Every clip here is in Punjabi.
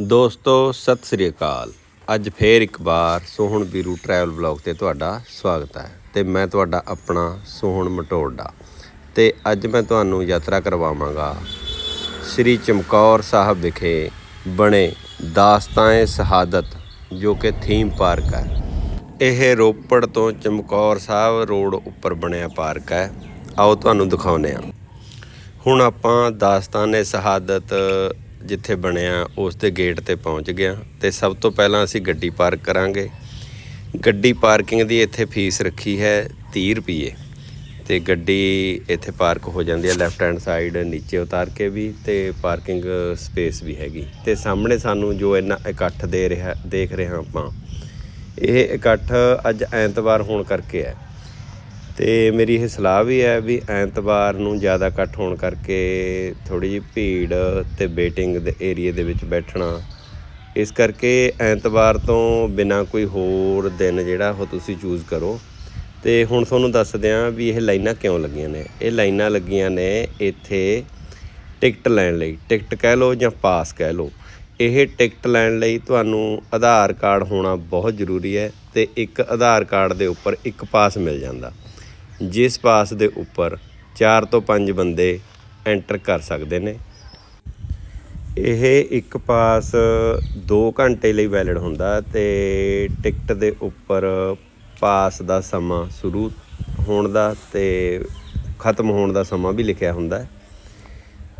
ਦੋਸਤੋ, ਸਤਿ ਸ੍ਰੀ ਅਕਾਲ। ਅੱਜ ਫੇਰ ਇੱਕ ਵਾਰ ਸੋਹਣ ਵੀਰੂ ਟਰੈਵਲ ਵਲੌਗ ਤੇ ਤੁਹਾਡਾ ਸਵਾਗਤ ਹੈ ਤੇ ਮੈਂ ਤੁਹਾਡਾ ਆਪਣਾ ਸੋਹਣ ਮਟੋੜਾ ਤੇ ਅੱਜ ਮੈਂ ਤੁਹਾਨੂੰ ਯਾਤਰਾ ਕਰਵਾਵਾਂਗਾ ਸ੍ਰੀ ਚਮਕੌਰ ਸਾਹਿਬ ਵਿਖੇ ਬਣੇ ਦਾਸਤਾਨ ਸ਼ਹਾਦਤ, ਜੋ ਕਿ ਥੀਮ ਪਾਰਕ ਹੈ। ਇਹ ਰੋਪੜ ਤੋਂ ਚਮਕੌਰ ਸਾਹਿਬ ਰੋਡ ਉੱਪਰ ਬਣਿਆ ਪਾਰਕ ਹੈ। ਆਓ ਤੁਹਾਨੂੰ ਦਿਖਾਉਂਦੇ ਹਾਂ। ਹੁਣ ਆਪਾਂ ਦਾਸਤਾਨੇ ਸ਼ਹਾਦਤ ਜਿੱਥੇ ਬਣਿਆ, ਉਸ ਦੇ ਗੇਟ ਤੇ ਪਹੁੰਚ ਗਿਆ ਤੇ ਸਭ ਤੋਂ ਪਹਿਲਾਂ ਅਸੀਂ ਗੱਡੀ ਪਾਰਕ ਕਰਾਂਗੇ। ਗੱਡੀ ਪਾਰਕਿੰਗ ਦੀ ਇੱਥੇ ਫੀਸ ਰੱਖੀ ਹੈ 30 ਰੁਪਏ ਤੇ ਗੱਡੀ ਇੱਥੇ ਪਾਰਕ ਹੋ ਜਾਂਦੀ ਹੈ ਲੈਫਟ ਹੈਂਡ ਸਾਈਡ ਨੀਚੇ ਉਤਾਰ ਕੇ ਵੀ ਤੇ ਪਾਰਕਿੰਗ ਸਪੇਸ ਵੀ ਹੈਗੀ। ਤੇ ਸਾਹਮਣੇ ਸਾਨੂੰ ਜੋ ਇੰਨਾ ਇਕੱਠ ਦੇ ਰਿਹਾ, ਦੇਖ ਰਹੇ ਹਾਂ ਆਪਾਂ, ਇਹ ਇਕੱਠ ਅੱਜ ਐਤਵਾਰ ਹੋਣ ਕਰਕੇ ਹੈ। ਤੇ ਮੇਰੀ ਇਹ ਸਲਾਹ ਵੀ ਹੈ ਵੀ ਐਤਵਾਰ ਨੂੰ ਜ਼ਿਆਦਾ ਇਕੱਠ ਹੋਣ ਕਰਕੇ ਥੋੜੀ ਜਿਹੀ ਭੀੜ ਤੇ ਵੇਟਿੰਗ ਦੇ ਏਰੀਆ ਦੇ ਵਿੱਚ ਬੈਠਣਾ। ਇਸ ਕਰਕੇ ਐਤਵਾਰ ਤੋਂ ਬਿਨਾ ਕੋਈ ਹੋਰ ਦਿਨ ਜਿਹੜਾ ਉਹ ਤੁਸੀਂ ਚੂਜ਼ ਕਰੋ। ਤੇ ਹੁਣ ਤੁਹਾਨੂੰ ਦੱਸਦੇ ਹਾਂ ਵੀ ਇਹ ਲਾਈਨਾਂ ਕਿਉਂ ਲੱਗੀਆਂ ਨੇ। ਇਹ ਲਾਈਨਾਂ ਲੱਗੀਆਂ ਨੇ ਇੱਥੇ ਟਿਕਟ ਲੈਣ ਲਈ। ਟਿਕਟ ਕਹਿ ਲਓ ਜਾਂ ਪਾਸ ਕਹਿ ਲਓ। ਇਹ ਟਿਕਟ ਲੈਣ ਲਈ ਤੁਹਾਨੂੰ ਆਧਾਰ ਕਾਰਡ ਹੋਣਾ ਬਹੁਤ ਜ਼ਰੂਰੀ ਹੈ ਤੇ ਇੱਕ ਆਧਾਰ ਕਾਰਡ ਦੇ ਉੱਪਰ ਇੱਕ ਪਾਸ ਮਿਲ ਜਾਂਦਾ। ਜਿਸ ਪਾਸ ਦੇ ਉੱਪਰ 4 ਤੋਂ 5 ਬੰਦੇ ਐਂਟਰ ਕਰ ਸਕਦੇ ਨੇ। ਇਹ ਇੱਕ ਪਾਸ 2 ਘੰਟੇ ਲਈ ਵੈਲਿਡ ਹੁੰਦਾ ਤੇ ਟਿਕਟ ਦੇ ਉੱਪਰ ਪਾਸ ਦਾ ਸਮਾਂ ਸ਼ੁਰੂ ਹੋਣ ਦਾ ਤੇ ਖਤਮ ਹੋਣ ਦਾ ਸਮਾਂ ਵੀ ਲਿਖਿਆ ਹੁੰਦਾ। ਹੈ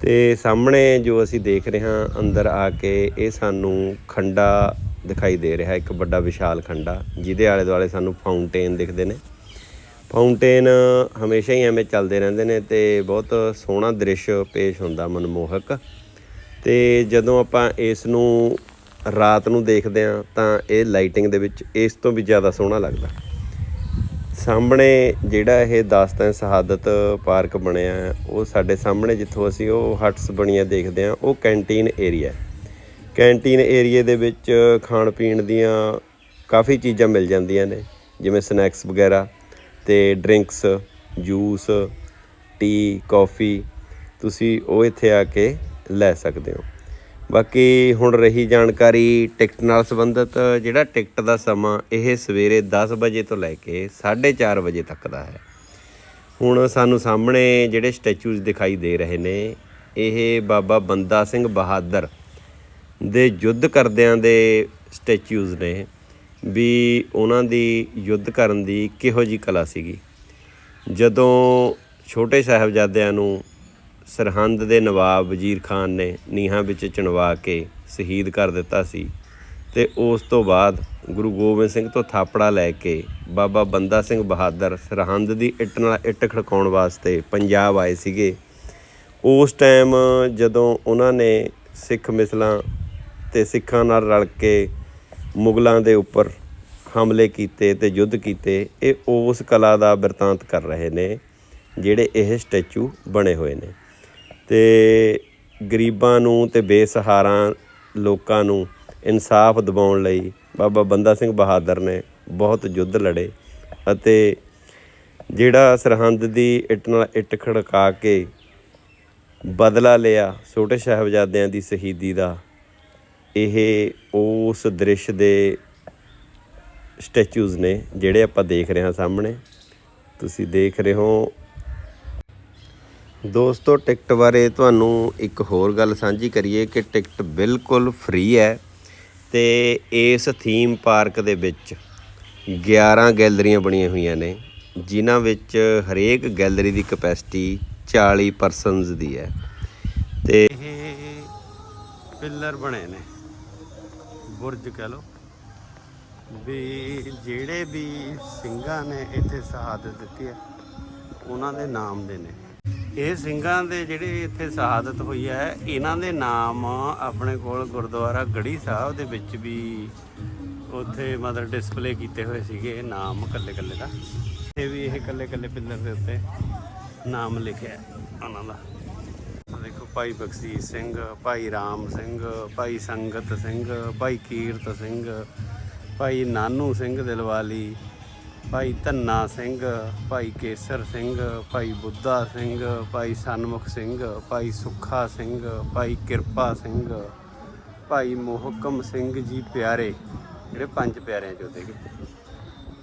ਤੇ ਸਾਹਮਣੇ ਜੋ ਅਸੀਂ ਦੇਖ ਰਹੇ ਹਾਂ, ਅੰਦਰ ਆ ਕੇ ਇਹ ਸਾਨੂੰ ਖੰਡਾ ਦਿਖਾਈ ਦੇ ਰਿਹਾ, ਇੱਕ ਵੱਡਾ ਵਿਸ਼ਾਲ ਖੰਡਾ, ਜਿਹਦੇ ਆਲੇ ਦੁਆਲੇ ਸਾਨੂੰ ਫਾਊਂਟੇਨ ਦਿਖਦੇ ਨੇ। ਫਾਊਂਟੇਨ ਹਮੇਸ਼ਾ ਹੀ ਐਵੇਂ ਚੱਲਦੇ ਰਹਿੰਦੇ ਨੇ ਤੇ ਬਹੁਤ ਸੋਹਣਾ ਦ੍ਰਿਸ਼ ਪੇਸ਼ ਹੁੰਦਾ ਮਨਮੋਹਕ। ਤੇ ਜਦੋਂ ਆਪਾਂ ਇਸ ਨੂੰ ਰਾਤ ਨੂੰ ਦੇਖਦੇ ਹਾਂ ਤਾਂ ਇਹ ਲਾਈਟਿੰਗ ਦੇ ਵਿੱਚ ਇਸ ਤੋਂ ਵੀ ਜ਼ਿਆਦਾ ਸੋਹਣਾ ਲੱਗਦਾ। ਸਾਹਮਣੇ ਜਿਹੜਾ ਇਹ ਦਾਸਤਾਨ ਸ਼ਹਾਦਤ ਪਾਰਕ ਬਣਿਆ ਉਹ ਸਾਡੇ ਸਾਹਮਣੇ ਜਿੱਥੋਂ ਅਸੀਂ ਉਹ ਹਟਸ ਬਣੀਆਂ ਦੇਖਦੇ ਹਾਂ, ਉਹ ਕੈਂਟੀਨ ਏਰੀਆ ਕੈਂਟੀਨ ਏਰੀਏ ਦੇ ਵਿੱਚ ਖਾਣ ਪੀਣ ਦੀਆਂ ਕਾਫੀ ਚੀਜ਼ਾਂ ਮਿਲ ਜਾਂਦੀਆਂ ਨੇ, ਜਿਵੇਂ ਸਨੈਕਸ ਵਗੈਰਾ। ਤੇ ਡਰਿੰਕਸ, ਜੂਸ, ਟੀ, ਕਾਫੀ ਤੁਸੀਂ ਉਹ ਇੱਥੇ ਆ ਕੇ ਲੈ ਸਕਦੇ ਹੋ। ਬਾਕੀ ਹੁਣ ਰਹੀ ਜਾਣਕਾਰੀ ਟਿਕਟ ਨਾਲ ਸੰਬੰਧਿਤ, ਜਿਹੜਾ ਟਿਕਟ ਦਾ ਸਮਾਂ ਇਹ ਸਵੇਰੇ 10 ਵਜੇ ਤੋਂ ਲੈ ਕੇ 4:30 ਵਜੇ ਤੱਕ ਦਾ ਹੈ। ਹੁਣ ਸਾਨੂੰ ਸਾਹਮਣੇ ਜਿਹੜੇ ਸਟੈਚੂਜ਼ ਦਿਖਾਈ ਦੇ ਰਹੇ ਨੇ, ਇਹ ਬਾਬਾ ਬੰਦਾ ਸਿੰਘ ਬਹਾਦਰ ਦੇ ਯੁੱਧ ਕਰਦਿਆਂ ਦੇ ਸਟੈਚੂਜ਼ ਨੇ। ਵੀ ਉਹਨਾਂ ਦੀ ਯੁੱਧ ਕਰਨ ਦੀ ਕਿਹੋ ਜੀ ਕਲਾ ਸੀਗੀ। ਜਦੋਂ ਛੋਟੇ ਸਾਹਿਬਜ਼ਾਦਿਆਂ ਨੂੰ ਸਰਹੰਦ ਦੇ ਨਵਾਬ ਵਜ਼ੀਰ ਖਾਨ ਨੇ ਨੀਹਾਂ ਵਿੱਚ ਚਿਣਵਾ ਕੇ ਸ਼ਹੀਦ ਕਰ ਦਿੱਤਾ ਸੀ ਤੇ ਉਸ ਤੋਂ ਬਾਅਦ ਗੁਰੂ ਗੋਬਿੰਦ ਸਿੰਘ ਤੋਂ ਥਾਪੜਾ ਲੈ ਕੇ ਬਾਬਾ ਬੰਦਾ ਸਿੰਘ ਬਹਾਦਰ ਸਰਹੰਦ ਦੀ ਇੱਟ ਨਾਲ ਇੱਟ ਖੜਕਾਉਣ ਵਾਸਤੇ ਪੰਜਾਬ ਆਏ ਸੀਗੇ। ਉਸ ਟਾਈਮ ਜਦੋਂ ਉਹਨਾਂ ਨੇ ਸਿੱਖ ਮਿਸਲਾਂ ਤੇ ਸਿੱਖਾਂ ਨਾਲ ਰਲ ਕੇ ਮੁਗਲਾਂ ਦੇ ਉੱਪਰ ਹਮਲੇ ਕੀਤੇ ਤੇ ਯੁੱਧ ਕੀਤੇ, ਇਹ ਉਸ ਕਲਾ ਦਾ ਬਿਰਤਾਂਤ ਕਰ ਰਹੇ ਨੇ, ਜਿਹੜੇ ਇਹ ਸਟੈਚੂ ਬਣੇ ਹੋਏ ਨੇ। ਤੇ ਗਰੀਬਾਂ ਨੂੰ ਤੇ ਬੇਸਹਾਰਾ ਲੋਕਾਂ ਨੂੰ ਇਨਸਾਫ ਦਿਵਾਉਣ ਲਈ ਬਾਬਾ ਬੰਦਾ ਸਿੰਘ ਬਹਾਦਰ ਨੇ ਬਹੁਤ ਯੁੱਧ ਲੜੇ ਅਤੇ ਜਿਹੜਾ ਸਰਹੰਦ ਦੀ ਇੱਟ ਨਾਲ ਇੱਟ ਖੜਕਾ ਕੇ ਬਦਲਾ ਲਿਆ ਛੋਟੇ ਸਾਹਿਬਜ਼ਾਦਿਆਂ ਦੀ ਸ਼ਹੀਦੀ ਦਾ ਇਹ ਉਸ ਦ੍ਰਿਸ਼ ਦੇ ਸਟੈਚੂਜ਼ ਨੇ ਜਿਹੜੇ ਆਪਾਂ ਦੇਖ ਰਹੇ ਹਾਂ ਸਾਹਮਣੇ। ਤੁਸੀਂ ਦੇਖ ਰਹੇ ਹੋ। ਦੋਸਤੋ ਟਿਕਟ ਬਾਰੇ ਤੁਹਾਨੂੰ ਇੱਕ ਹੋਰ ਗੱਲ ਸਾਂਝੀ ਕਰੀਏ ਕਿ ਟਿਕਟ ਬਿਲਕੁਲ ਫ੍ਰੀ ਹੈ ਤੇ ਇਸ ਥੀਮ ਪਾਰਕ ਦੇ ਵਿੱਚ 11 ਗੈਲਰੀਆਂ ਬਣੀਆਂ ਹੋਈਆਂ ਨੇ, ਜਿਨ੍ਹਾਂ ਵਿੱਚ ਹਰੇਕ ਗੈਲਰੀ ਦੀ ਕਪੈਸਿਟੀ 40 ਪਰਸਨਸ ਦੀ ਹੈ। ਤੇ ਇਹ ਪਿੱਲਰ ਬਣੇ ਨੇ। ਬੁਰਜ ਕਹ ਲਓ, ਵੀ ਜਿਹੜੇ ਵੀ ਸਿੰਘਾਂ ਨੇ ਇੱਥੇ ਸ਼ਹਾਦਤ ਦਿੱਤੀ ਹੈ, ਉਹਨਾਂ ਦੇ ਨਾਮ ਦੇ ਨੇ। ਇਹ ਸਿੰਘਾਂ ਦੇ ਜਿਹੜੇ ਇੱਥੇ ਸ਼ਹਾਦਤ ਹੋਈ ਹੈ, ਇਹਨਾਂ ਦੇ ਨਾਮ ਆਪਣੇ ਕੋਲ ਗੁਰਦੁਆਰਾ ਗੜੀ ਸਾਹਿਬ ਦੇ ਵਿੱਚ ਵੀ ਉੱਥੇ ਮਤਲਬ ਡਿਸਪਲੇ ਕੀਤੇ ਹੋਏ ਸੀਗੇ ਨਾਮ ਕੱਲੇ ਕੱਲੇ ਦਾ। ਇਹ ਵੀ ਇਹ ਕੱਲੇ ਕੱਲੇ ਪਿੱਲਰ ਦੇ ਉੱਤੇ ਨਾਮ ਲਿਖਿਆ ਉਹਨਾਂ ਦਾ। ਦੇਖੋ ਭਾਈ ਬਖਸ਼ੀਸ਼ ਸਿੰਘ ਭਾਈ ਰਾਮ ਸਿੰਘ ਭਾਈ ਸੰਗਤ ਸਿੰਘ ਭਾਈ ਕੀਰਤ ਸਿੰਘ ਭਾਈ ਨਾਨੂ ਸਿੰਘ ਦਿਲਵਾਲੀ ਭਾਈ ਧੰਨਾ ਸਿੰਘ ਭਾਈ ਕੇਸਰ ਸਿੰਘ ਭਾਈ ਬੁੱਧਾ ਸਿੰਘ ਭਾਈ ਸਨਮੁਖ ਸਿੰਘ ਭਾਈ ਸੁੱਖਾ ਸਿੰਘ ਭਾਈ ਕਿਰਪਾ ਸਿੰਘ ਭਾਈ ਮੋਹਕਮ ਸਿੰਘ ਜੀ ਪਿਆਰੇ ਜਿਹੜੇ ਪੰਜ ਪਿਆਰਿਆਂ ਚੋਂ ਸੀਗੇ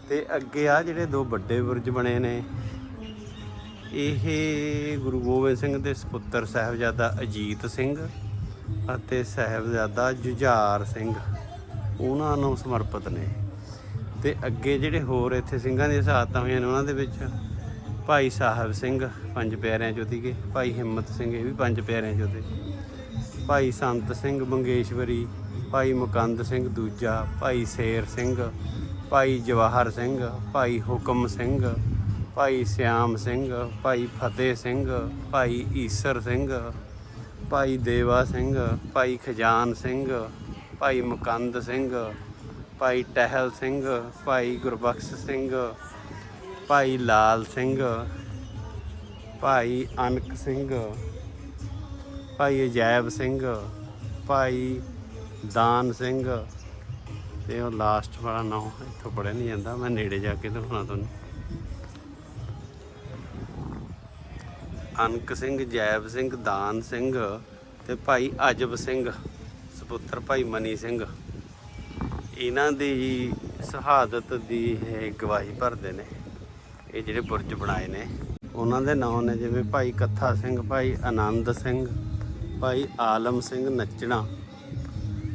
ਤੇ ਅੱਗੇ ਆ ਜਿਹੜੇ ਦੋ ਵੱਡੇ ਬੁਰਜ ਬਣੇ ਨੇ ਇਹ ਗੁਰੂ ਗੋਬਿੰਦ ਸਿੰਘ ਦੇ ਸੁਪੁੱਤਰ ਸਾਹਿਬਜ਼ਾਦਾ ਅਜੀਤ ਸਿੰਘ ਅਤੇ ਸਾਹਿਬਜ਼ਾਦਾ ਜੁਝਾਰ ਸਿੰਘ, ਉਹਨਾਂ ਨੂੰ ਸਮਰਪਿਤ ਨੇ। ਤੇ ਅੱਗੇ ਜਿਹੜੇ ਹੋਰ ਇੱਥੇ ਸਿੰਘਾਂ ਦੀਆਂ ਸ਼ਹਾਦਤਾਂ ਹੋਈਆਂ ਨੇ ਉਹਨਾਂ ਦੇ ਵਿੱਚ ਭਾਈ ਸਾਹਿਬ ਸਿੰਘ, ਪੰਜ ਪਿਆਰਿਆਂ ਚੋਂ ਸੀਗੇ। ਭਾਈ ਹਿੰਮਤ ਸਿੰਘ, ਇਹ ਵੀ ਪੰਜ ਪਿਆਰਿਆਂ ਚੋਂ ਦੇ। ਭਾਈ ਸੰਤ ਸਿੰਘ ਮੰਗੇਸ਼ਵਰੀ, ਭਾਈ ਮੁਕੰਦ ਸਿੰਘ ਦੂਜਾ, ਭਾਈ ਸ਼ੇਰ ਸਿੰਘ, ਭਾਈ ਜਵਾਹਰ ਸਿੰਘ, ਭਾਈ ਹੁਕਮ ਸਿੰਘ ਭਾਈ ਸਿਆਮ ਸਿੰਘ ਭਾਈ ਫਤਿਹ ਸਿੰਘ ਭਾਈ ਈਸਰ ਸਿੰਘ ਭਾਈ ਦੇਵਾ ਸਿੰਘ ਭਾਈ ਖਜਾਨ ਸਿੰਘ ਭਾਈ ਮੁਕੰਦ ਸਿੰਘ ਭਾਈ ਟਹਿਲ ਸਿੰਘ ਭਾਈ ਗੁਰਬਖਸ਼ ਸਿੰਘ ਭਾਈ ਲਾਲ ਸਿੰਘ ਭਾਈ ਅਨਕ ਸਿੰਘ ਭਾਈ ਅਜੈਬ ਸਿੰਘ ਭਾਈ ਦਾਨ ਸਿੰਘ ਤੇ ਉਹ ਲਾਸਟ ਵਾਲਾ ਨਾਮ ਇੱਥੋਂ ਪੜਿਆ ਨਹੀਂ ਜਾਂਦਾ ਮੈਂ ਨੇੜੇ ਜਾ ਕੇ ਦਿਖਾਉਣਾ ਤੁਹਾਨੂੰ ਅਨਕ ਸਿੰਘ ਜੈਬ ਸਿੰਘ, ਦਾਨ ਸਿੰਘ ਤੇ ਭਾਈ ਅਜਬ ਸਿੰਘ, ਸੁਪੁੱਤਰ ਭਾਈ ਮਨੀ ਸਿੰਘ ਇਹਨਾਂ ਦੀ ਸ਼ਹਾਦਤ ਦੀ ਇਹ ਗਵਾਹੀ ਭਰਦੇ ਨੇ ਇਹ ਜਿਹੜੇ ਬੁਰਜ ਬਣਾਏ ਨੇ ਉਹਨਾਂ ਦੇ ਨਾਮ ਨੇ ਜਿਵੇਂ ਭਾਈ ਕੱਥਾ ਸਿੰਘ, ਭਾਈ ਆਨੰਦ ਸਿੰਘ, ਭਾਈ ਆਲਮ ਸਿੰਘ ਨੱਚਣਾ,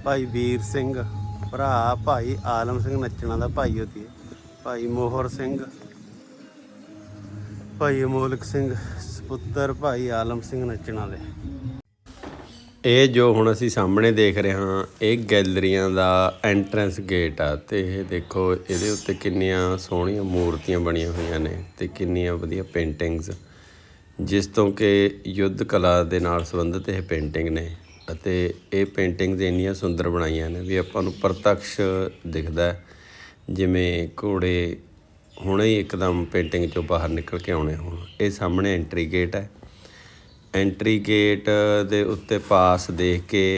ਭਾਈ ਵੀਰ ਸਿੰਘ, ਭਰਾ ਭਾਈ ਆਲਮ ਸਿੰਘ ਨੱਚਣਾ ਦਾ ਭਾਈ ਉਹਦੀ ਹੈ। ਭਾਈ ਮੋਹਰ ਸਿੰਘ, ਭਾਈ ਅਮੋਲਕ ਸਿੰਘ ਸੁਪੁੱਤਰ ਭਾਈ ਆਲਮ ਸਿੰਘ ਨੱਚਣਾ ਦੇ। ਇਹ ਜੋ ਹੁਣ ਅਸੀਂ ਸਾਹਮਣੇ ਦੇਖ ਰਹੇ ਹਾਂ, ਇਹ ਗੈਲਰੀਆਂ ਦਾ ਐਂਟਰੈਂਸ ਗੇਟ ਆ ਤੇ ਇਹ ਦੇਖੋ ਇਹਦੇ ਉੱਤੇ ਕਿੰਨੀਆਂ ਸੋਹਣੀਆਂ ਮੂਰਤੀਆਂ ਬਣੀਆਂ ਹੋਈਆਂ ਨੇ ਤੇ ਕਿੰਨੀਆਂ ਵਧੀਆ ਪੇਂਟਿੰਗਸ ਜਿਸ ਤੋਂ ਕਿ ਯੁੱਧ ਕਲਾ ਦੇ ਨਾਲ ਸੰਬੰਧਿਤ ਇਹ ਪੇਂਟਿੰਗ ਨੇ ਅਤੇ ਇਹ ਪੇਂਟਿੰਗਸ ਇੰਨੀਆਂ ਸੁੰਦਰ ਬਣਾਈਆਂ ਨੇ ਵੀ ਆਪਾਂ ਨੂੰ ਪ੍ਰਤੱਖ ਦਿਖਦਾ ਜਿਵੇਂ ਘੋੜੇ ਹੁਣੇ ਹੀ ਇੱਕਦਮ ਪੇਂਟਿੰਗ ਚੋਂ ਬਾਹਰ ਨਿਕਲ ਕੇ ਆਉਣੇ ਹੋਣ। ਇਹ ਸਾਹਮਣੇ ਐਂਟਰੀ ਗੇਟ ਹੈ। ਐਂਟਰੀ ਗੇਟ ਦੇ ਉੱਤੇ ਪਾਸ ਦੇਖ ਕੇ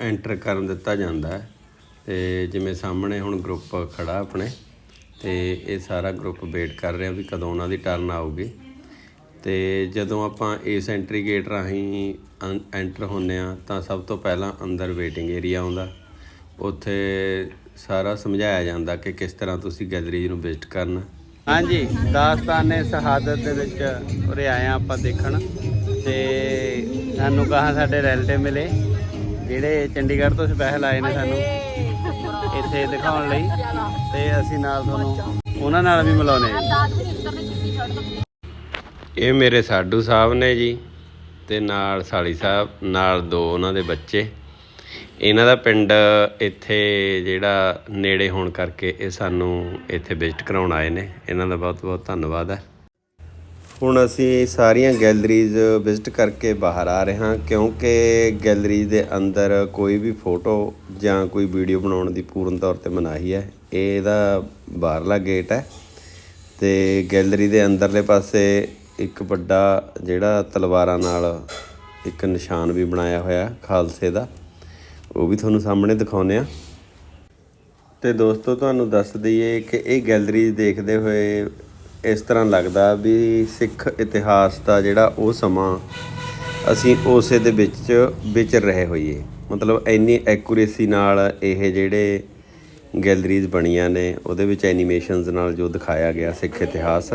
ਐਂਟਰ ਕਰਨ ਦਿੱਤਾ ਜਾਂਦਾ ਹੈ। ਤੇ ਜਿਵੇਂ ਸਾਹਮਣੇ ਹੁਣ ਗਰੁੱਪ ਖੜਾ ਆਪਣੇ, ਤੇ ਇਹ ਸਾਰਾ ਗਰੁੱਪ ਵੇਟ ਕਰ ਰਿਹਾ ਵੀ ਕਦੋਂ ਉਹਨਾਂ ਦੀ ਟਰਨ ਆਊਗੀ। ਤੇ ਜਦੋਂ ਆਪਾਂ ਇਸ ਐਂਟਰੀ ਗੇਟ ਰਾਹੀਂ ਐਂਟਰ ਹੁੰਨੇ ਆ ਤਾਂ ਸਭ ਤੋਂ ਪਹਿਲਾਂ ਅੰਦਰ ਵੇਟਿੰਗ ਏਰੀਆ ਆਉਂਦਾ। ਉੱਥੇ ਸਾਰਾ ਸਮਝਾਇਆ ਜਾਂਦਾ ਕਿ ਕਿਸ ਤਰ੍ਹਾਂ ਤੁਸੀਂ ਗੈਲਰੀ ਨੂੰ ਵਿਜ਼ਿਟ ਕਰਨਾ। ਹਾਂਜੀ ਦਾਸਤਾਨੇ ਸ਼ਹਾਦਤ ਦੇ ਵਿੱਚ ਉਰੇ ਆਏ ਆ ਆਪਾਂ ਦੇਖਣ ਤੇ ਸਾਨੂੰ ਕਹਾ ਸਾਡੇ ਰਿਲੇਟਿਵ ਮਿਲੇ ਜਿਹੜੇ ਚੰਡੀਗੜ੍ਹ ਤੋਂ ਸਪੈਸ਼ਲ ਆਏ ਨੇ ਸਾਨੂੰ ਇੱਥੇ ਦਿਖਾਉਣ ਲਈ ਤੇ ਅਸੀਂ ਨਾਲ ਤੁਹਾਨੂੰ ਉਹਨਾਂ ਨਾਲ ਵੀ ਮਿਲਾਉਨੇ ਇਹ ਮੇਰੇ ਸਾਡੂ ਸਾਹਿਬ ਨੇ ਜੀ ਤੇ ਨਾਲ ਸਾਲੀ ਸਾਹਿਬ ਨਾਲ ਦੋ ਉਹਨਾਂ ਦੇ ਬੱਚੇ। ਇਹਨਾਂ ਦਾ ਪਿੰਡ ਇੱਥੇ ਜਿਹੜਾ ਨੇੜੇ ਹੋਣ ਕਰਕੇ ਇਹ ਸਾਨੂੰ ਇੱਥੇ ਵਿਜ਼ਿਟ ਕਰਾਉਣ ਆਏ ਨੇ। ਇਹਨਾਂ ਦਾ ਬਹੁਤ ਬਹੁਤ ਧੰਨਵਾਦ ਹੈ। ਹੁਣ ਅਸੀਂ ਸਾਰੀਆਂ ਗੈਲਰੀਜ਼ ਵਿਜ਼ਿਟ ਕਰਕੇ ਬਾਹਰ ਆ ਰਹੇ ਹਾਂ, ਕਿਉਂਕਿ ਗੈਲਰੀ ਦੇ ਅੰਦਰ ਕੋਈ ਵੀ ਫੋਟੋ ਜਾਂ ਕੋਈ ਵੀਡੀਓ ਬਣਾਉਣ ਦੀ ਪੂਰਨ ਤੌਰ ਤੇ ਮਨਾਹੀ ਹੈ। ਇਹ ਇਹਦਾ ਬਾਹਰਲਾ ਗੇਟ ਹੈ ਤੇ ਗੈਲਰੀ ਦੇ ਅੰਦਰਲੇ ਪਾਸੇ ਇੱਕ ਵੱਡਾ ਜਿਹੜਾ ਤਲਵਾਰਾਂ ਨਾਲ ਇੱਕ ਨਿਸ਼ਾਨ ਵੀ ਬਣਾਇਆ ਹੋਇਆ ਖਾਲਸੇ ਦਾ। ਉਹ ਵੀ ਤੁਹਾਨੂੰ ਸਾਹਮਣੇ ਦਿਖਾਉਂਦੇ ਆ ਤੇ ਦੋਸਤੋ, ਤੁਹਾਨੂੰ ਦੱਸ ਦਈਏ ਕਿ ਇਹ ਗੈਲਰੀ ਦੇਖਦੇ ਹੋਏ ਇਸ ਤਰ੍ਹਾਂ ਲੱਗਦਾ ਵੀ ਸਿੱਖ ਇਤਿਹਾਸ ਦਾ ਜਿਹੜਾ ਉਹ ਸਮਾਂ ਅਸੀਂ ਉਸੇ ਦੇ ਵਿੱਚ ਵਿਚਰ ਰਹੇ ਹੋਈਏ। ਮਤਲਬ ਇੰਨੀ ਐਕੂਰੇਸੀ ਨਾਲ ਇਹ ਜਿਹੜੇ ਗੈਲਰੀਜ਼ ਬਣੀਆਂ ਨੇ, ਉਹਦੇ ਵਿੱਚ ਐਨੀਮੇਸ਼ਨਸ ਨਾਲ ਜੋ ਦਿਖਾਇਆ ਗਿਆ ਸਿੱਖ ਇਤਿਹਾਸ।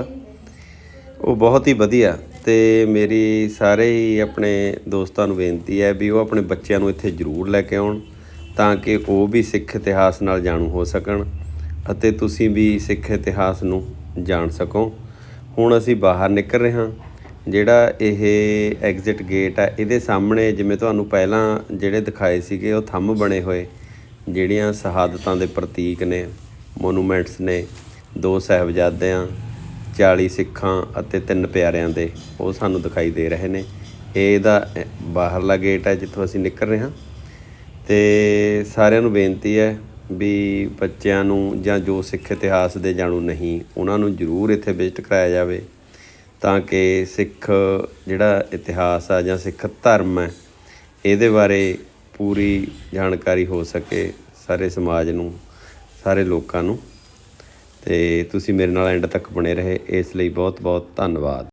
ਉਹ ਬਹੁਤ ਹੀ ਵਧੀਆ ਤੇ ਮੇਰੀ ਸਾਰੇ ਹੀ ਆਪਣੇ ਦੋਸਤਾਂ ਨੂੰ ਬੇਨਤੀ ਹੈ ਵੀ ਉਹ ਆਪਣੇ ਬੱਚਿਆਂ ਨੂੰ ਇੱਥੇ ਜ਼ਰੂਰ ਲੈ ਕੇ ਆਉਣ ਤਾਂ ਕਿ ਉਹ ਵੀ ਸਿੱਖ ਇਤਿਹਾਸ ਨਾਲ ਜਾਣੂ ਹੋ ਸਕਣ ਅਤੇ ਤੁਸੀਂ ਵੀ ਸਿੱਖ ਇਤਿਹਾਸ ਨੂੰ ਜਾਣ ਸਕੋ। ਹੁਣ ਅਸੀਂ ਬਾਹਰ ਨਿਕਲ ਰਹੇ ਹਾਂ। ਜਿਹੜਾ ਇਹ ਐਗਜ਼ਿਟ ਗੇਟ ਹੈ ਇਹਦੇ ਸਾਹਮਣੇ ਜਿਵੇਂ ਤੁਹਾਨੂੰ ਪਹਿਲਾਂ ਜਿਹੜੇ ਦਿਖਾਏ ਸੀਗੇ, ਉਹ ਥੰਮ ਬਣੇ ਹੋਏ, ਜਿਹੜੀਆਂ ਸ਼ਹਾਦਤਾਂ ਦੇ ਪ੍ਰਤੀਕ ਨੇ ਮੋਨੂਮੈਂਟਸ ਨੇ, ਦੋ ਸਾਹਿਬਜ਼ਾਦਿਆਂ 40 ਸਿੱਖਾਂ ਅਤੇ ਤਿੰਨ ਪਿਆਰਿਆਂ ਦੇ ਉਹ ਸਾਨੂੰ ਦਿਖਾਈ ਦੇ ਰਹੇ ਨੇ। ਇਹ ਇਹਦਾ ਬਾਹਰਲਾ ਗੇਟ ਹੈ ਜਿੱਥੋਂ ਅਸੀਂ ਨਿਕਲ ਰਹੇ ਹਾਂ। ਤੇ ਸਾਰਿਆਂ ਨੂੰ ਬੇਨਤੀ ਹੈ ਵੀ ਬੱਚਿਆਂ ਨੂੰ ਜਾਂ ਜੋ ਸਿੱਖ ਇਤਿਹਾਸ ਦੇ ਜਾਣੂ ਨਹੀਂ, ਉਹਨਾਂ ਨੂੰ ਜ਼ਰੂਰ ਇੱਥੇ ਵਿਜ਼ਿਟ ਕਰਾਇਆ ਜਾਵੇ ਤਾਂ ਕਿ ਸਿੱਖ ਜਿਹੜਾ ਇਤਿਹਾਸ ਆ ਜਾਂ ਸਿੱਖ ਧਰਮ ਹੈ, ਇਹਦੇ ਬਾਰੇ ਪੂਰੀ ਜਾਣਕਾਰੀ ਹੋ ਸਕੇ ਸਾਰੇ ਸਮਾਜ ਨੂੰ, ਸਾਰੇ ਲੋਕਾਂ ਨੂੰ। ਤੇ ਤੁਸੀਂ ਮੇਰੇ ਨਾਲ ਐਂਡ ਤੱਕ ਬਣੇ ਰਹੇ ਇਸ ਲਈ ਬਹੁਤ ਬਹੁਤ ਧੰਨਵਾਦ।